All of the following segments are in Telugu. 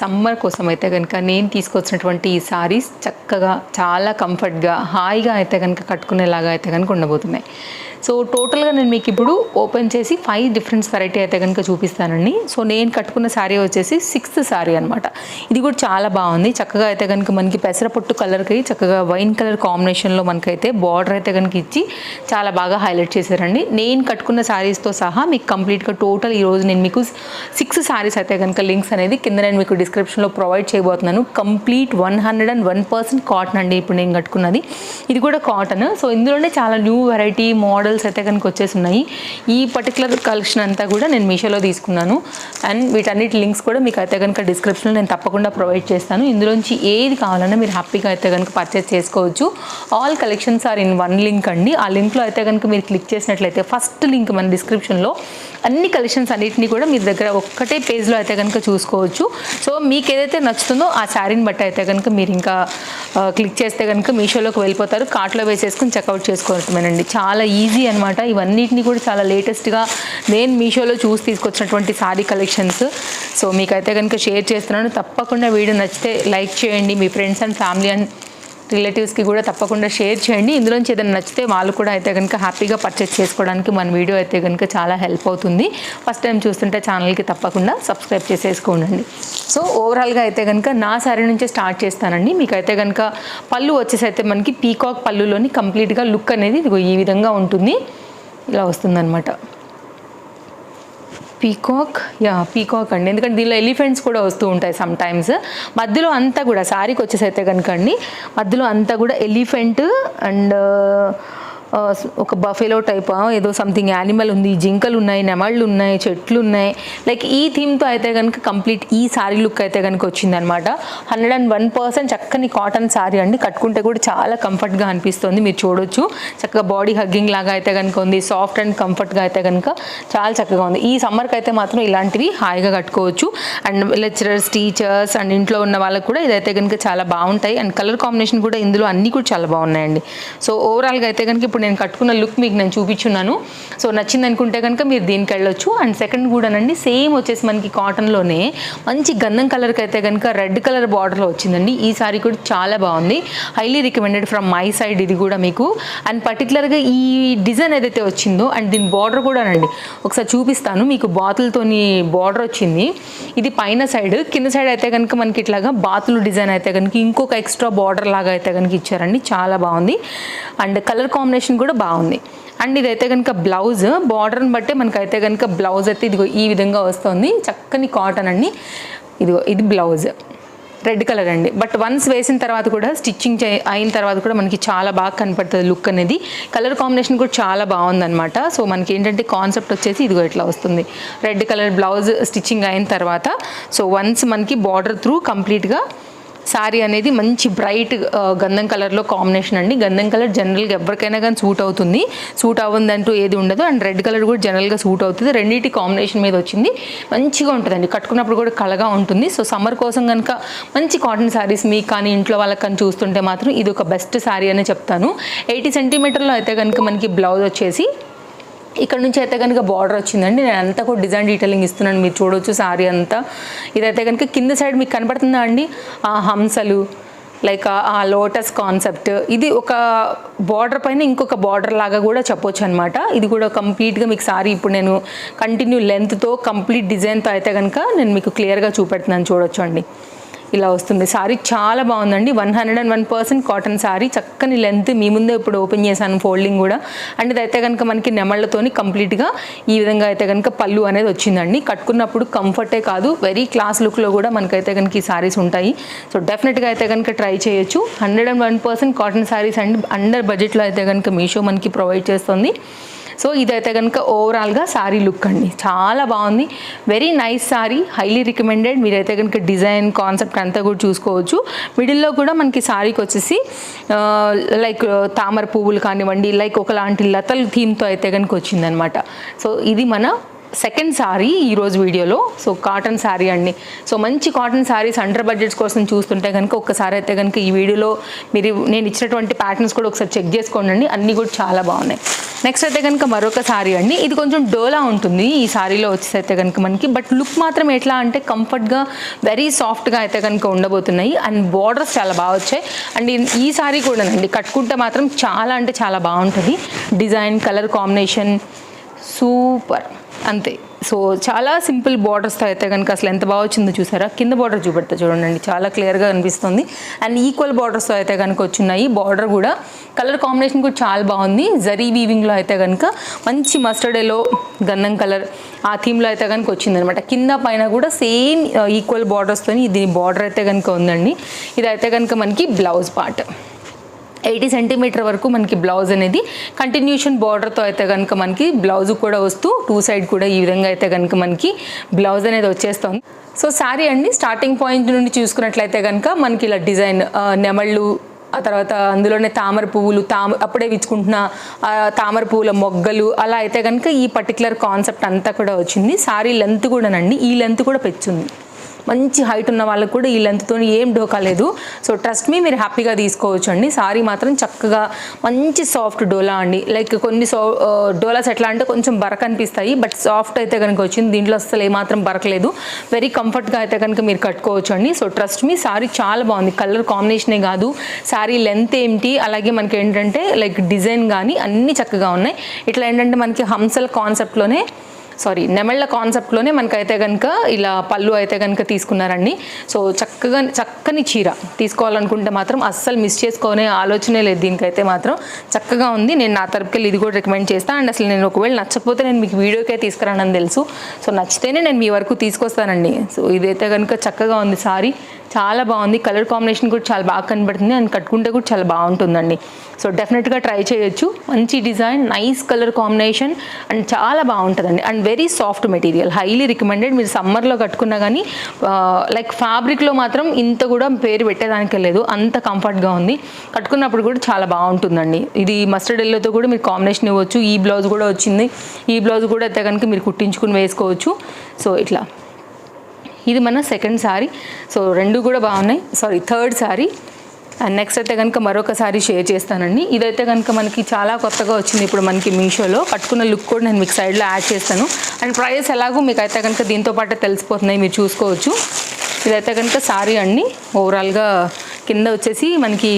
సమ్మర్ కోసం అయితే కనుక నేను తీసుకొచ్చినటువంటి ఈ సారీస్ చక్కగా చాలా కంఫర్ట్గా హాయిగా అయితే కనుక కట్టుకునేలాగా అయితే కనుక ఉండబోతున్నాయి. సో టోటల్గా నేను మీకు ఇప్పుడు ఓపెన్ చేసి ఫైవ్ డిఫరెంట్స్ వెరైటీ అయితే కనుక చూపిస్తానండి. సో నేను కట్టుకున్న శారీ వచ్చేసి సిక్స్త్ శారీ అనమాట ఇది కూడా చాలా బాగుంది. చక్కగా అయితే కనుక మనకి పెసరపొట్టు కలర్కి చక్కగా వైన్ కలర్ కాంబినేషన్లో మనకైతే బార్డర్ అయితే కనుక ఇచ్చి చాలా బాగా హైలైట్ చేశారండి. నేను కట్టుకున్న శారీస్తో సహా మీకు కంప్లీట్గా టోటల్ ఈరోజు నేను మీకు సిక్స్ శారీస్ అయితే కనుక లింక్స్ అనేది కింద నేను మీకు డిస్క్రిప్షన్లో ప్రొవైడ్ చేయబోతున్నాను. Complete one hundred and one percent cotton అండి ఇప్పుడు నేను కట్టుకున్నది. ఇది కూడా కాటన్ సో ఇందులోనే చాలా న్యూ వెరైటీ మోడల్స్ అయితే కనుక వచ్చేసి ఉన్నాయి ఈ పర్టికులర్ కలెక్షన్ అంతా కూడా నేను మీషోలో తీసుకున్నాను. అండ్ వీటన్నిటి లింక్స్ కూడా మీకు అయితే కనుక డిస్క్రిప్షన్లో నేను తప్పకుండా ప్రొవైడ్ చేస్తాను. ఇందులోంచి ఏది కావాలన్నా మీరు హ్యాపీగా అయితే కనుక పర్చేస్ చేసుకోవచ్చు. All collections are in one link అండి. ఆ లింక్లో అయితే కనుక మీరు క్లిక్ చేసినట్లయితే ఫస్ట్ లింక్ మన డిస్క్రిప్షన్లో అన్ని కలెక్షన్స్ అన్నిటిని కూడా మీ దగ్గర ఒక్కటే పేజ్లో అయితే కనుక చూసుకోవచ్చు. సో మీకు ఏదైతే నచ్చుతుందో ఆ శారీని బట్టి అయితే కనుక మీరు ఇంకా క్లిక్ చేస్తే కనుక మీషోలోకి వెళ్ళిపోతారు. కార్ట్లో వేసేసుకుని చెక్అవుట్ చేసుకోవటమేనండి చాలా ఈజీ అనమాట ఇవన్నిటిని కూడా చాలా లేటెస్ట్గా నేను మీషోలో చూసి తీసుకొచ్చినటువంటి శారీ కలెక్షన్స్ సో మీకైతే కనుక షేర్ చేస్తున్నాను. తప్పకుండా వీడియో నచ్చితే లైక్ చేయండి. మీ ఫ్రెండ్స్ అండ్ ఫ్యామిలీ అండ్ రిలేటివ్స్కి కూడా తప్పకుండా షేర్ చేయండి. ఇందులోంచి ఏదైనా నచ్చితే వాళ్ళు కూడా అయితే కనుక హ్యాపీగా పర్చేస్ చేసుకోవడానికి మన వీడియో అయితే కనుక చాలా హెల్ప్ అవుతుంది. ఫస్ట్ టైం చూస్తుంటే ఛానల్కి తప్పకుండా సబ్స్క్రైబ్ చేసేసుకోండి సో ఓవరాల్గా అయితే కనుక నా శారీ నుంచే స్టార్ట్ చేస్తానండి. మీకు అయితే కనుక పళ్ళు వచ్చేసి అయితే మనకి పీకాక్ పళ్ళులోని కంప్లీట్గా లుక్ అనేది ఇదిగో ఈ విధంగా ఉంటుంది. ఇలా వస్తుందన్నమాట. పీకాక్ యా పీకాక్ అండి. ఎందుకంటే దీనిలో ఎలిఫెంట్స్ కూడా వస్తూ ఉంటాయి సమ్ టైమ్స్ మధ్యలో అంతా కూడా సారీకి వచ్చేసైతే కనుక అండి మధ్యలో అంతా కూడా ఎలిఫెంట్ అండ్ ఒక బఫెలో టైప్ ఏదో సంథింగ్ యానిమల్ ఉంది జింకలు ఉన్నాయి నెమళ్ళు ఉన్నాయి చెట్లు ఉన్నాయి. లైక్ ఈ థీమ్తో అయితే కనుక కంప్లీట్ ఈ సారీ లుక్ అయితే కనుక వచ్చిందనమాట హండ్రెడ్ అండ్ వన్ పర్సెంట్ చక్కని కాటన్ శారీ అండి. కట్టుకుంటే కూడా చాలా కంఫర్ట్గా అనిపిస్తుంది. మీరు చూడొచ్చు. చక్కగా బాడీ హగ్గింగ్ లాగా అయితే కనుక ఉంది. సాఫ్ట్ అండ్ కంఫర్ట్గా అయితే కనుక చాలా చక్కగా ఉంది. ఈ సమ్మర్కి అయితే మాత్రం ఇలాంటివి హాయిగా కట్టుకోవచ్చు. అండ్ లెక్చరర్స్ టీచర్స్ అండ్ ఇంట్లో ఉన్న వాళ్ళకి కూడా ఇదైతే కనుక చాలా బాగుంటాయి. అండ్ కలర్ కాంబినేషన్ కూడా ఇందులో అన్నీ కూడా చాలా బాగున్నాయండి. సో ఓవరాల్గా అయితే కనుక ఇప్పుడు నేను కట్టుకున్న లుక్ మీకు నేను చూపించున్నాను. సో నచ్చింది అనుకుంటే కనుక మీరు దీనికి వెళ్ళొచ్చు. అండ్ సెకండ్ కూడానండి సేమ్ వచ్చేసి మనకి కాటన్లోనే మంచి గంధం కలర్కి అయితే కనుక రెడ్ కలర్ బార్డర్లో వచ్చిందండి. ఈ సారీ కూడా చాలా బాగుంది. Highly recommended from my side ఇది కూడా మీకు. అండ్ పర్టికులర్గా ఈ డిజైన్ ఏదైతే వచ్చిందో అండ్ దీని బార్డర్ కూడానండి ఒకసారి చూపిస్తాను. మీకు బాతులతోని బార్డర్ వచ్చింది. ఇది పైన సైడ్ కింద సైడ్ అయితే కనుక మనకి ఇట్లాగా బాతులు డిజైన్ అయితే కనుక ఇంకొక ఎక్స్ట్రా బార్డర్ లాగా అయితే కనుక ఇచ్చారండి. చాలా బాగుంది. అండ్ కలర్ కాంబినేషన్ కూడా బాగుంది. అండ్ ఇదైతే కనుక బ్లౌజ్ బార్డర్ని బట్టే మనకైతే కనుక బ్లౌజ్ అయితే ఇదిగో ఈ విధంగా వస్తుంది. చక్కని కాటన్ అండి. ఇదిగో ఇది బ్లౌజ్. రెడ్ కలర్ అండి. బట్ వన్స్ వేసిన తర్వాత కూడా స్టిచ్చింగ్ అయిన తర్వాత కూడా మనకి చాలా బాగా కనపడుతుంది లుక్ అనేది. కలర్ కాంబినేషన్ కూడా చాలా బాగుందన్నమాట. సో మనకి ఏంటంటే కాన్సెప్ట్ వచ్చేసి ఇదిగో ఇట్లా వస్తుంది. రెడ్ కలర్ బ్లౌజ్ స్టిచ్చింగ్ అయిన తర్వాత. సో వన్స్ మనకి బార్డర్ త్రూ కంప్లీట్గా శారీ అనేది మంచి బ్రైట్ గంధం కలర్లో కాంబినేషన్ అండి. గంధం కలర్ జనరల్గా ఎవరికైనా కానీ సూట్ అవుతుంది. సూట్ అవ్వదంటూ ఏది ఉండదు. అండ్ రెడ్ కలర్ కూడా జనరల్గా సూట్ అవుతుంది. రెండింటి కాంబినేషన్ మీద వచ్చింది. మంచిగా ఉంటుందండి. కట్టుకున్నప్పుడు కూడా కలగా ఉంటుంది. సో సమ్మర్ కోసం కనుక మంచి కాటన్ శారీస్ మీకు కానీ ఇంట్లో వాళ్ళకి కానీ చూస్తుంటే మాత్రం ఇది ఒక బెస్ట్ శారీ అనే చెప్తాను. ఎయిటీ సెంటీమీటర్లో అయితే కనుక మనకి బ్లౌజ్ వచ్చేసి ఇక్కడ నుంచి అయితే కనుక బార్డర్ వచ్చిందండి. నేను అంతా కూడా డిజైన్ డీటెయిలింగ్ ఇస్తున్నాను. మీరు చూడొచ్చు సారీ అంతా. ఇదైతే కనుక కింద సైడ్ మీకు కనపడుతుందా అండి? ఆ హంసలు లైక్ ఆ లోటస్ కాన్సెప్ట్ ఇది ఒక బార్డర్ పైన ఇంకొక బార్డర్ లాగా కూడా చెప్పొచ్చు అనమాట ఇది కూడా కంప్లీట్గా మీకు సారీ ఇప్పుడు నేను కంటిన్యూ లెంత్తో కంప్లీట్ డిజైన్తో అయితే కనుక నేను మీకు క్లియర్గా చూపెడుతున్నాను చూడొచ్చు అండి ఇలా వస్తుంది. సారీ చాలా బాగుందండి. One hundred and one percent cotton sari. చక్కని లెంత్ మీ ముందే ఇప్పుడు ఓపెన్ చేశాను ఫోల్డింగ్ కూడా. అండ్ ఇదైతే కనుక మనకి నెమళ్ళతోని కంప్లీట్గా ఈ విధంగా అయితే కనుక పళ్ళు అనేది వచ్చిందండి. కట్టుకున్నప్పుడు కంఫర్టే కాదు. వెరీ క్లాస్ లుక్లో కూడా మనకైతే కనుక ఈ సారీస్ ఉంటాయి. సో డెఫినెట్గా అయితే కనుక ట్రై చేయొచ్చు. Hundred and one percent cotton saris and under బడ్జెట్లో అయితే కనుక మీషో మనకి ప్రొవైడ్ చేస్తుంది. సో ఇదైతే కనుక ఓవరాల్గా శారీ లుక్ అండి. చాలా బాగుంది. Very nice sari highly recommended మీరైతే కనుక డిజైన్ కాన్సెప్ట్ అంతా కూడా చూసుకోవచ్చు. మిడిల్లో కూడా మనకి శారీకి వచ్చేసి లైక్ తామర పువ్వులు కానివ్వండి లైక్ ఒకలాంటి లతలు థీమ్తో అయితే కనుక వచ్చిందనమాట. సో ఇది మన సెకండ్ సారీ ఈరోజు వీడియోలో. సో కాటన్ శారీ అండి. సో మంచి కాటన్ శారీస్ అండర్ బడ్జెట్స్ కోసం చూస్తుంటే కనుక ఒక్కసారి అయితే కనుక ఈ వీడియోలో మీరు నేను ఇచ్చినటువంటి ప్యాటర్న్స్ కూడా ఒకసారి చెక్ చేసుకోండి అండి అన్నీ కూడా చాలా బాగున్నాయి. నెక్స్ట్ అయితే కనుక మరొక శారీ అండి. ఇది కొంచెం డోలా ఉంటుంది ఈ శారీలో వచ్చేసైతే అయితే కనుక మనకి. బట్ లుక్ మాత్రం ఎట్లా అంటే కంఫర్ట్గా వెరీ సాఫ్ట్గా అయితే కనుక ఉండబోతున్నాయి. అండ్ బార్డర్స్ చాలా బాగా వచ్చాయి. అండ్ ఈ- ఈ శారీ కూడానండి కట్టుకుంటే మాత్రం చాలా అంటే చాలా బాగుంటుంది. డిజైన్ కలర్ కాంబినేషన్ సూపర్ అంతే. సో చాలా సింపుల్ బార్డర్స్తో అయితే కనుక అసలు ఎంత బాగా వచ్చిందో చూసారా? కింద బార్డర్ చూపెడతా చూడండి చాలా క్లియర్గా అనిపిస్తుంది. అండ్ ఈక్వల్ బార్డర్స్తో అయితే కనుక వచ్చినాయి. బార్డర్ కూడా కలర్ కాంబినేషన్ కూడా చాలా బాగుంది. జరీ వీవింగ్లో అయితే కనుక మంచి మస్టర్డ్ ఎల్లో గంధం కలర్ ఆ థీమ్లో అయితే కనుక వచ్చిందనమాట కింద పైన కూడా సేమ్ ఈక్వల్ బార్డర్స్తో దీని బార్డర్ అయితే కనుక ఉందండి. ఇదైతే కనుక మనకి బ్లౌజ్ పార్ట్. ఎయిటీ సెంటీమీటర్ వరకు మనకి బ్లౌజ్ అనేది కంటిన్యూషన్ బార్డర్తో అయితే కనుక మనకి బ్లౌజ్ కూడా వస్తూ టూ సైడ్ కూడా ఈ విధంగా అయితే కనుక మనకి బ్లౌజ్ అనేది వచ్చేస్తుంది. సో శారీ అండి స్టార్టింగ్ పాయింట్ నుండి చూసుకున్నట్లయితే కనుక మనకి ఇలా డిజైన్ నెమళ్ళు ఆ తర్వాత అందులోనే తామర పువ్వులు తామ అప్పుడే విచ్చుకుంటున్న తామర పువ్వుల మొగ్గలు అలా అయితే కనుక ఈ పర్టికులర్ కాన్సెప్ట్ అంతా కూడా వచ్చింది. శారీ లెంత్ కూడానండి ఈ లెంత్ కూడా పెంచుంది. మంచి హైట్ ఉన్న వాళ్ళకి కూడా ఈ లెంత్తో ఏం డోకా లేదు. సో ట్రస్ట్ మీ మీరు హ్యాపీగా తీసుకోవచ్చు అండి. సారీ మాత్రం చక్కగా మంచి సాఫ్ట్ డోలా అండి. లైక్ కొన్ని సో డోలాస్ ఎట్లా అంటే కొంచెం బరక అనిపిస్తాయి. బట్ సాఫ్ట్ అయితే కనుక వచ్చింది. దీంట్లో అసలు ఏమాత్రం బరకలేదు వెరీ కంఫర్ట్గా అయితే కనుక మీరు కట్టుకోవచ్చు అండి. సో ట్రస్ట్ మీ సారీ చాలా బాగుంది. కలర్ కాంబినేషనే కాదు. సారీ లెంత్ ఏంటి అలాగే మనకి ఏంటంటే లైక్ డిజైన్ కానీ అన్నీ చక్కగా ఉన్నాయి. ఇట్లా ఏంటంటే మనకి హంసల కాన్సెప్ట్లోనే సారీ నెమళ్ళ కాన్సెప్ట్లోనే మనకైతే కనుక ఇలా పళ్ళు అయితే కనుక తీసుకున్నారండి. సో చక్కగా చక్కని చీర తీసుకోవాలనుకుంటే మాత్రం అస్సలు మిస్ చేసుకునే ఆలోచనే లేదు దీనికైతే మాత్రం. చక్కగా ఉంది. నేను నా తరపుకెళ్ళి ఇది కూడా రికమెండ్ చేస్తాను అండ్ అసలు నేను ఒకవేళ నచ్చకపోతే నేను మీకు వీడియోకే తీసుకురానని తెలుసు. సో నచ్చితేనే నేను మీ వరకు తీసుకొస్తానండి. సో ఇదైతే కనుక చక్కగా ఉంది సారీ. చాలా బాగుంది. కలర్ కాంబినేషన్ కూడా చాలా బాగా కనబడుతుంది. అండ్ కట్టుకుంటే కూడా చాలా బాగుంటుందండి. సో డెఫినెట్గా ట్రై చేయొచ్చు. మంచి design nice colour combination and చాలా బాగుంటుందండి. And very soft material highly recommended మీరు సమ్మర్లో కట్టుకున్నా కానీ లైక్ ఫ్యాబ్రిక్లో మాత్రం ఇంత కూడా పేరు పెట్టేదానికి లేదు. అంత కంఫర్ట్గా ఉంది. కట్టుకున్నప్పుడు కూడా చాలా బాగుంటుందండి. ఇది మస్టర్డ్ ఎల్లోతో కూడా మీరు కాంబినేషన్ ఇవ్వచ్చు. ఈ బ్లౌజ్ కూడా వచ్చింది. ఈ బ్లౌజ్ కూడా అయితే కనుక మీరు కుట్టించుకుని వేసుకోవచ్చు. సో ఇట్లా. ఇది మన సెకండ్ సారీ సో రెండు కూడా బాగున్నాయి. Sari third sari and next అయితే కనుక మరొక సారీ షేర్ చేస్తానండి. ఇదైతే కనుక మనకి చాలా కొత్తగా వచ్చింది ఇప్పుడు మనకి మీషోలో. పట్టుకున్న లుక్ కూడా నేను మీకు సైడ్లో యాడ్ చేస్తాను. అండ్ ప్రైస్ ఎలాగో మీకు అయితే కనుక దీంతో పాటు తెలిసిపోతున్నాయి. మీరు చూసుకోవచ్చు. ఇదైతే కనుక సారీ అండి. ఓవరాల్గా కింద వచ్చేసి మనకి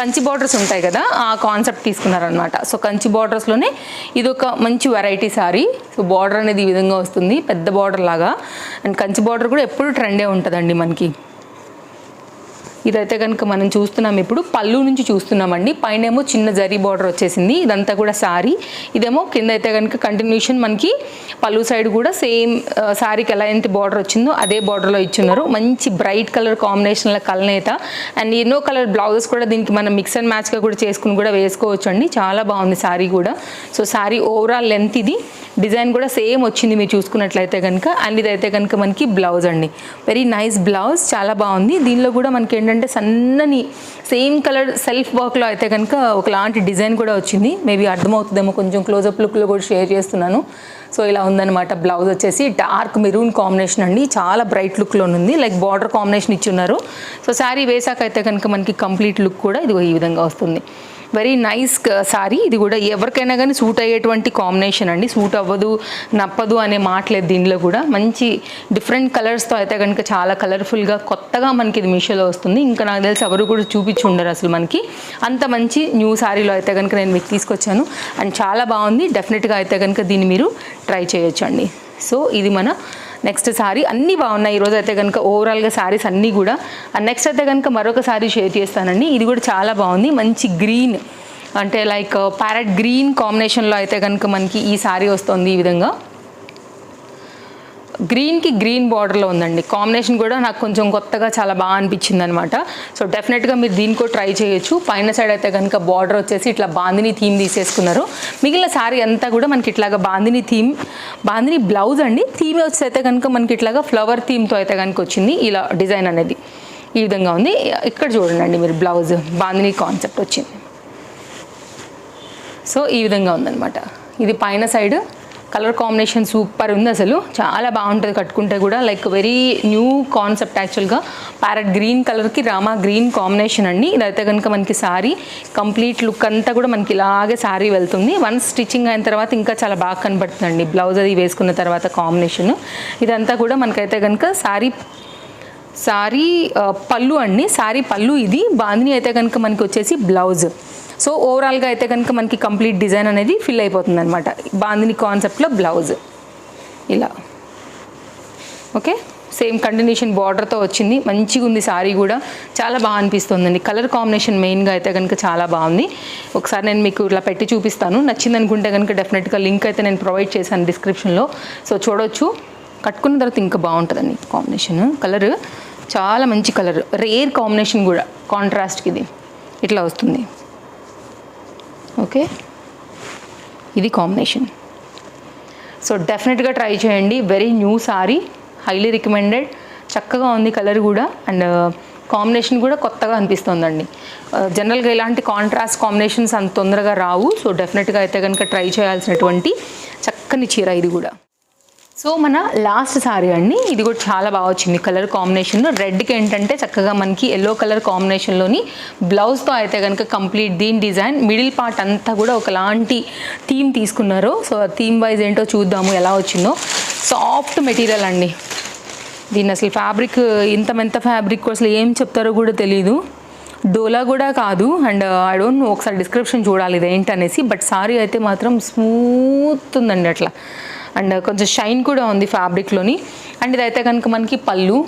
కంచి బార్డర్స్ ఉంటాయి కదా ఆ కాన్సెప్ట్ తీసుకున్నారనమాట సో కంచి బార్డర్స్లోనే ఇది ఒక మంచి వెరైటీ సారీ సో బార్డర్ అనేది ఈ విధంగా వస్తుంది పెద్ద బార్డర్ లాగా. అండ్ కంచి బార్డర్ కూడా ఎప్పుడు ట్రెండే ఉంటుందండి మనకి. ఇదైతే కనుక మనం చూస్తున్నాం ఇప్పుడు పళ్ళు నుంచి చూస్తున్నామండి. పైన ఏమో చిన్న జరీ బార్డర్ వచ్చేసింది. ఇదంతా కూడా శారీ ఇదేమో కింద అయితే కనుక కంటిన్యూషన్ మనకి పళ్ళు సైడ్ కూడా సేమ్ సారీకి ఎలా ఎంత బార్డర్ వచ్చిందో అదే బార్డర్లో ఇచ్చున్నారు. మంచి బ్రైట్ కలర్ కాంబినేషన్ల కలనేత అండ్ ఎన్నో కలర్ బ్లౌజెస్ కూడా దీనికి మనం మిక్స్ అండ్ మ్యాచ్గా కూడా చేసుకుని కూడా వేసుకోవచ్చు అండి చాలా బాగుంది సారీ కూడా. సో శారీ ఓవరాల్ లెంత్ ఇది. డిజైన్ కూడా సేమ్ వచ్చింది మీరు చూసుకున్నట్లయితే కనుక అండ్ ఇదైతే కనుక మనకి బ్లౌజ్ అండి. వెరీ నైస్ బ్లౌజ్ చాలా బాగుంది. దీనిలో కూడా మనకి ఏంటంటే సన్నని సేమ్ కలర్ సెల్ఫ్ వర్క్లో అయితే కనుక ఒకలాంటి డిజైన్ కూడా వచ్చింది. మేబీ అర్థమవుతుందేమో కొంచెం క్లోజప్ లుక్లో కూడా షేర్ చేస్తున్నాను. సో ఇలా ఉందన్నమాట బ్లౌజ్ వచ్చేసి. డార్క్ మెరూన్ కాంబినేషన్ అండి. చాలా బ్రైట్ లుక్లో ఉంది. లైక్ బార్డర్ కాంబినేషన్ ఇచ్చి ఉన్నారు. సో శారీ వేసాక అయితే కనుక మనకి కంప్లీట్ లుక్ కూడా ఇదిగో ఈ విధంగా వస్తుంది. Very nice sari. ఇది కూడా ఎవరికైనా కానీ సూట్ అయ్యేటువంటి కాంబినేషన్ అండి. సూట్ అవ్వదు నప్పదు అనే మాటలేదు దీనిలో కూడా. మంచి డిఫరెంట్ కలర్స్తో అయితే కనుక చాలా కలర్ఫుల్గా కొత్తగా మనకి ఇది మీషోలో వస్తుంది. ఇంకా నాకు తెలిసి ఎవరు కూడా చూపించి ఉండరు అసలు మనకి. అంత మంచి న్యూ సారీలో అయితే కనుక నేను మీకు తీసుకొచ్చాను. అండ్ చాలా బాగుంది. డెఫినెట్గా అయితే కనుక దీన్ని మీరు ట్రై చేయొచ్చు అండి సో ఇది మన నెక్స్ట్ సారీ అన్నీ బాగున్నాయి. ఈరోజు అయితే కనుక ఓవరాల్గా శారీస్ అన్నీ కూడా. నెక్స్ట్ అయితే కనుక మరొక శారీ షేర్ చేస్తానండి. ఇది కూడా చాలా బాగుంది. మంచి గ్రీన్ అంటే లైక్ ప్యారెట్ గ్రీన్ కాంబినేషన్లో అయితే కనుక మనకి ఈ శారీ వస్తుంది ఈ విధంగా. గ్రీన్కి గ్రీన్ బార్డర్లో ఉందండి. కాంబినేషన్ కూడా నాకు కొంచెం కొత్తగా చాలా బాగా అనిపించింది అనమాట సో డెఫినెట్గా మీరు దీనికో ట్రై చేయొచ్చు. పైన సైడ్ అయితే కనుక బార్డర్ వచ్చేసి ఇట్లా బాందిని థీమ్ తీసేసుకున్నారు. మిగిలిన సారీ అంతా కూడా మనకి ఇట్లాగా బాందిని థీమ్ బాందిని బ్లౌజ్ అండి. థీమ్ వచ్చి అయితే కనుక మనకి ఇట్లాగా ఫ్లవర్ థీమ్తో అయితే కనుక వచ్చింది. ఇలా డిజైన్ అనేది ఈ విధంగా ఉంది. ఇక్కడ చూడండి మీరు బ్లౌజ్ బాందిని కాన్సెప్ట్ వచ్చింది. సో ఈ విధంగా ఉందన్నమాట ఇది పైన సైడ్ కలర్ కాంబినేషన్ సూపర్ ఉంది అసలు. చాలా బాగుంటుంది కట్టుకుంటే కూడా. లైక్ వెరీ న్యూ కాన్సెప్ట్ యాక్చువల్గా ప్యారెట్ గ్రీన్ కలర్కి రామా గ్రీన్ కాంబినేషన్ అండి. ఇదైతే కనుక మనకి సారీ కంప్లీట్ లుక్ అంతా కూడా మనకి ఇలాగే సారీ వెళ్తుంది. వన్స్ స్టిచ్చింగ్ అయిన తర్వాత ఇంకా చాలా బాగా కనబడుతుందండి. బ్లౌజ్ అది వేసుకున్న తర్వాత కాంబినేషన్ ఇదంతా కూడా మనకైతే కనుక సారీ సారీ పళ్ళు అండి. సారీ పళ్ళు ఇది. బాందిని అయితే కనుక మనకి వచ్చేసి బ్లౌజ్ సో ఓవరాల్గా అయితే కనుక మనకి కంప్లీట్ డిజైన్ అనేది ఫిల్ అయిపోతుంది అనమాట బాందిని కాన్సెప్ట్లో బ్లౌజ్ ఇలా. ఓకే సేమ్ కంటిన్యూషన్ బార్డర్తో వచ్చింది. మంచిగా ఉంది సారీ కూడా. చాలా బాగా అనిపిస్తుందండి. కలర్ కాంబినేషన్ మెయిన్గా అయితే కనుక చాలా బాగుంది. ఒకసారి నేను మీకు ఇలా పెట్టి చూపిస్తాను. నచ్చింది అనుకుంటే కనుక డెఫినెట్గా లింక్ అయితే నేను ప్రొవైడ్ చేశాను డిస్క్రిప్షన్లో సో చూడొచ్చు. కట్టుకున్న తర్వాత ఇంకా బాగుంటుందండి కాంబినేషన్ కలర్ చాలా మంచి కలర్ రేర్ కాంబినేషన్ కూడా. కాంట్రాస్ట్కి ఇది ఇట్లా వస్తుంది. ఓకే ఇది కాంబినేషన్ సో డెఫినెట్గా ట్రై చేయండి. Very new sari highly recommended చక్కగా ఉంది కలర్ కూడా. అండ్ కాంబినేషన్ uh, కూడా కొత్తగా అనిపిస్తుందండి. జనరల్గా uh, ఇలాంటి కాంట్రాస్ట్ కాంబినేషన్స్ అంత తొందరగా రావు. సో డెఫినెట్గా అయితే కనుక ట్రై చేయాల్సినటువంటి చక్కని చీర ఇది కూడా. సో మన లాస్ట్ సారీ అండి ఇది కూడా చాలా బాగా వచ్చింది. కలర్ కాంబినేషన్ రెడ్కి ఏంటంటే చక్కగా మనకి ఎల్లో కలర్ కాంబినేషన్లోని బ్లౌజ్తో అయితే కనుక కంప్లీట్ దీని డిజైన్ మిడిల్ పార్ట్ అంతా కూడా ఒకలాంటి థీమ్ తీసుకున్నారు. సో థీమ్ వైజ్ ఏంటో చూద్దాము ఎలా వచ్చిందో. సాఫ్ట్ మెటీరియల్ అండి. దీన్ని అసలు ఫ్యాబ్రిక్ ఇంత మెంత ఫ్యాబ్రిక్ అసలు ఏం చెప్తారో కూడా తెలియదు డోలా కూడా కాదు. అండ్ ఐ డోంట్ నో ఒకసారి డిస్క్రిప్షన్ చూడాలి ఇది ఏంటనేసి బట్ సారీ అయితే మాత్రం స్మూత్ ఉందండి అట్లా. అండ్ కొంచెం షైన్ కూడా ఉంది ఫ్యాబ్రిక్లోని. అండ్ ఇదైతే కనుక మనకి పళ్ళు.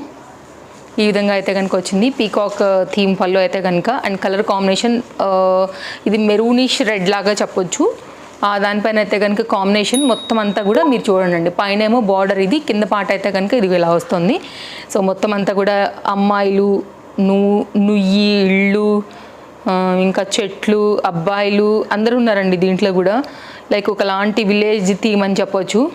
ఈ విధంగా అయితే కనుక వచ్చింది. పీకాక్ uh, థీమ్ పళ్ళు అయితే కనుక అండ్ కలర్ కాంబినేషన్ uh, ఇది మెరూనిష్ రెడ్ లాగా చెప్పొచ్చు. దానిపైన అయితే కనుక కాంబినేషన్ మొత్తం అంతా కూడా మీరు చూడండి. పైన ఏమో బార్డర్ ఇది కింద పాట అయితే కనుక ఇది ఇలా వస్తుంది. సో మొత్తం అంతా కూడా అమ్మాయిలు నువ్వు నుయ్యి ఇళ్ళు ఇంకా చెట్లు అబ్బాయిలు అందరూ ఉన్నారండి దీంట్లో కూడా. లైక్ ఒకలాంటి విలేజ్ థీమ్ అని చెప్పొచ్చు.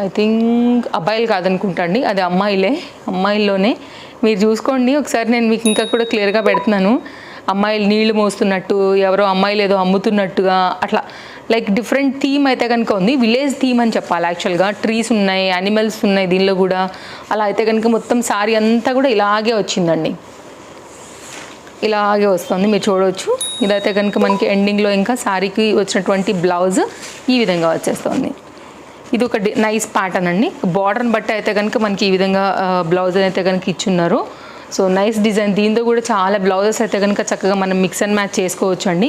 ఐ థింక్ అబ్బాయిలు కాదనుకుంటా అండి. అది అమ్మాయిలే. అమ్మాయిల్లోనే. మీరు చూసుకోండి. ఒకసారి నేను మీకు ఇంకా కూడా క్లియర్గా పెడుతున్నాను. అమ్మాయిలు నీళ్ళు మోస్తున్నట్టు ఎవరో అమ్మాయిలు ఏదో అమ్ముతున్నట్టుగా అట్లా. లైక్ డిఫరెంట్ థీమ్ అయితే కనుక ఉంది. విలేజ్ థీమ్ అని చెప్పాలి యాక్చువల్గా ట్రీస్ ఉన్నాయి యానిమల్స్ ఉన్నాయి దీనిలో కూడా. అలా అయితే కనుక మొత్తం సారీ అంతా కూడా ఇలాగే వచ్చిందండి. ఇలాగే వస్తుంది మీరు చూడవచ్చు ఇదైతే కనుక మనకి ఎండింగ్లో ఇంకా శారీకి వచ్చినటువంటి బ్లౌజ్ ఈ విధంగా వచ్చేస్తుంది. ఇది ఒక నైస్ ప్యాటర్న్ అండి. బార్డర్ని బట్టి అయితే కనుక మనకి ఈ విధంగా బ్లౌజ్ అయితే కనుక ఇచ్చున్నారు. సో నైస్ డిజైన్ దీంతో కూడా చాలా బ్లౌజెస్ అయితే కనుక చక్కగా మనం మిక్స్ అండ్ మ్యాచ్ చేసుకోవచ్చు అండి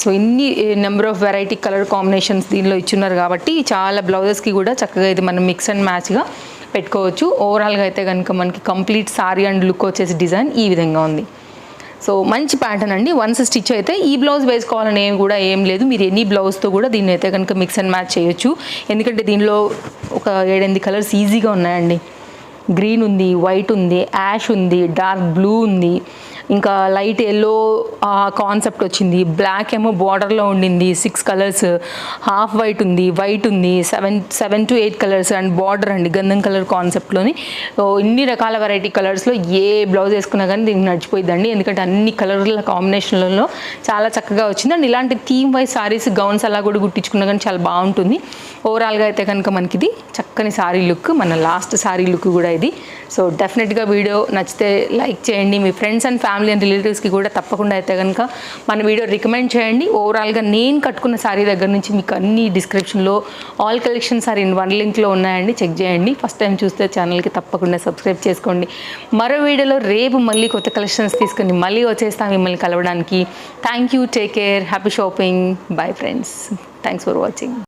సో ఇన్ని number of variety colour combinations దీనిలో ఇచ్చున్నారు కాబట్టి చాలా బ్లౌజెస్కి కూడా చక్కగా ఇది మనం మిక్స్ అండ్ మ్యాచ్గా పెట్టుకోవచ్చు. ఓవరాల్గా అయితే కనుక మనకి కంప్లీట్ సారీ అండ్ లుక్ వచ్చేసి డిజైన్ ఈ విధంగా ఉంది. సో మంచి ప్యాటర్న్ అండి. వన్స్ స్టిచ్ అయితే ఈ బ్లౌజ్ వేసుకోవాలని కూడా ఏం లేదు. మీరు ఎన్ని బ్లౌజ్తో కూడా దీన్ని అయితే కనుక మిక్స్ అండ్ మ్యాచ్ చేయొచ్చు. ఎందుకంటే దీనిలో ఒక ఏడెనిమిది కలర్స్ ఈజీగా ఉన్నాయండి. గ్రీన్ ఉంది వైట్ ఉంది యాష్ ఉంది డార్క్ బ్లూ ఉంది. ఇంకా లైట్ ఎల్లో కాన్సెప్ట్ వచ్చింది. బ్లాక్ ఏమో బార్డర్లో ఉండింది సిక్స్ కలర్స్ హాఫ్ వైట్ ఉంది వైట్ ఉంది seven seven to eight colours and border అండి గంధం కలర్ కాన్సెప్ట్లోని ఇన్ని రకాల వెరైటీ కలర్స్లో ఏ బ్లౌజ్ వేసుకున్నా కానీ దీనికి నడిచిపోయిందండి ఎందుకంటే అన్ని కలర్ల కాంబినేషన్లలో చాలా చక్కగా వచ్చింది. అండ్ ఇలాంటి థీమ్ వైజ్ సారీస్ గౌన్స్ అలా కూడా కుట్టించుకున్నా కానీ చాలా బాగుంటుంది. ఓవరాల్గా అయితే కనుక మనకి ఇది చక్కని సారీ లుక్ మన లాస్ట్ సారీ లుక్ కూడా ఇది. సో డెఫినెట్గా వీడియో నచ్చితే లైక్ చేయండి. మీ friends and family family and రిలేటివ్స్కి కూడా తప్పకుండా అయితే కనుక మన వీడియో రికమెండ్ చేయండి. ఓవరాల్గా నేను కట్టుకున్న శారీ దగ్గర నుంచి మీకు అన్ని డిస్క్రిప్షన్లో all collections are in one లింక్లో ఉన్నాయండి. చెక్ చేయండి. ఫస్ట్ టైం చూస్తే ఛానల్కి తప్పకుండా సబ్స్క్రైబ్ చేసుకోండి. మరో వీడియోలో రేపు మళ్ళీ కొత్త కలెక్షన్స్ తీసుకొని మళ్ళీ వచ్చేస్తాం మిమ్మల్ని కలవడానికి. Thank you take care happy shopping bye friends thanks for watching